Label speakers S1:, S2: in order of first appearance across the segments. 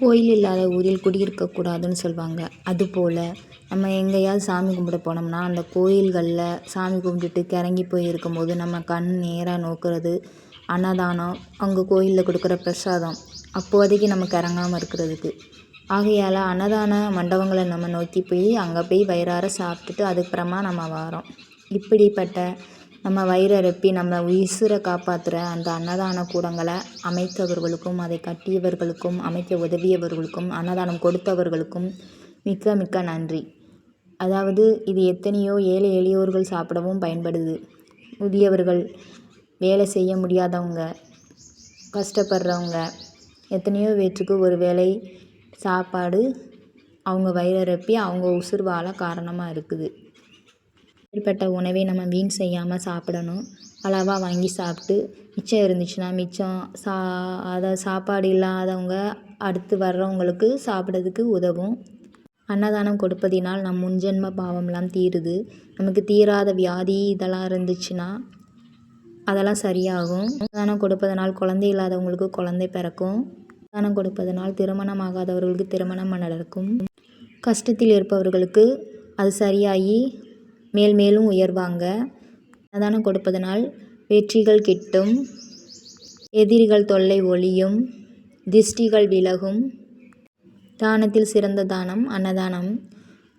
S1: கோயில் இல்லாத ஊரில் குடியிருக்கக்கூடாதுன்னு சொல்லுவாங்க அதுபோல் நம்ம எங்கேயாவது சாமி கும்பிட போனோம்னா அந்த கோயில்களில் சாமி கும்பிட்டுட்டு கிறங்கி போய் இருக்கும்போது நம்ம கண் நேராக நோக்கிறது அன்னதானம் அங்கே கோயிலில் கொடுக்குற பிரசாதம் அப்போதைக்கு நம்ம கிறங்காமல் இருக்கிறதுக்கு. ஆகையால் அன்னதான மண்டபங்களை நம்ம நோக்கி போய் அங்கே போய் வயிறார சாப்பிட்டுட்டு அதுக்கப்புறமா நம்ம வரோம். இப்படிப்பட்ட நம்ம வயிறரப்பி நம்ம உயிரை காப்பாற்றுற அந்த அன்னதான கூடங்களை அமைத்தவர்களுக்கும் அதை கட்டியவர்களுக்கும் அமைக்க உதவியவர்களுக்கும் அன்னதானம் கொடுத்தவர்களுக்கும் மிக்க மிக்க நன்றி. அதாவது இது எத்தனையோ ஏழை எளியோர்கள் சாப்பிடவும் பயன்படுது. முதியவர்கள் வேலை செய்ய முடியாதவங்க கஷ்டப்படுறவங்க எத்தனையோ பேற்றுக்கு ஒரு வேலை சாப்பாடு அவங்க வயிறரப்பி அவங்க உசுர் வாழ காரணமாக இருக்குது. ஏற்பட்ட உணவை நம்ம வீண் செய்யாமல் சாப்பிடணும். அளவாக வாங்கி சாப்பிட்டு மிச்சம் இருந்துச்சுன்னா மிச்சம் சா அதை சாப்பாடு இல்லாதவங்க அடுத்து வர்றவங்களுக்கு சாப்பிட்றதுக்கு உதவும். அன்னதானம் கொடுப்பதினால் நம் முன்ஜென்ம பாவம்லாம் தீருது. நமக்கு தீராத வியாதி இதெல்லாம் இருந்துச்சுன்னா அதெல்லாம் சரியாகும். அன்னதானம் கொடுப்பதனால் குழந்தை இல்லாதவங்களுக்கு குழந்தை பிறக்கும். அன்னதானம் கொடுப்பதனால் திருமணம் ஆகாதவர்களுக்கு திருமணம் நடக்கும். கஷ்டத்தில் இருப்பவர்களுக்கு அது சரியாகி மேல் மேலும் உயர்வாங்க. அன்னதானம் கொடுப்பதனால் வெற்றிகள் கிட்டும் எதிரிகள் தொல்லை ஒளியும் திஷ்டிகள் விலகும். தானத்தில் சிறந்த தானம் அன்னதானம்.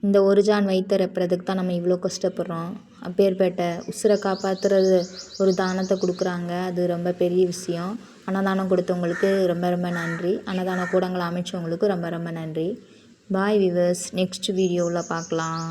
S1: இந்த ஒரு ஜான் ரெப்புறதுக்கு தான் நம்ம இவ்வளோ கஷ்டப்படுறோம். அப்பேற்பட்ட உசுரை காப்பாற்றுறது ஒரு தானத்தை கொடுக்குறாங்க. அது ரொம்ப பெரிய விஷயம். அன்னதானம் கொடுத்தவங்களுக்கு ரொம்ப ரொம்ப நன்றி. அன்னதான கூடங்களை அமைச்சவங்களுக்கு ரொம்ப ரொம்ப நன்றி. பாய் விவர்ஸ் நெக்ஸ்ட் வீடியோவில் பார்க்கலாம்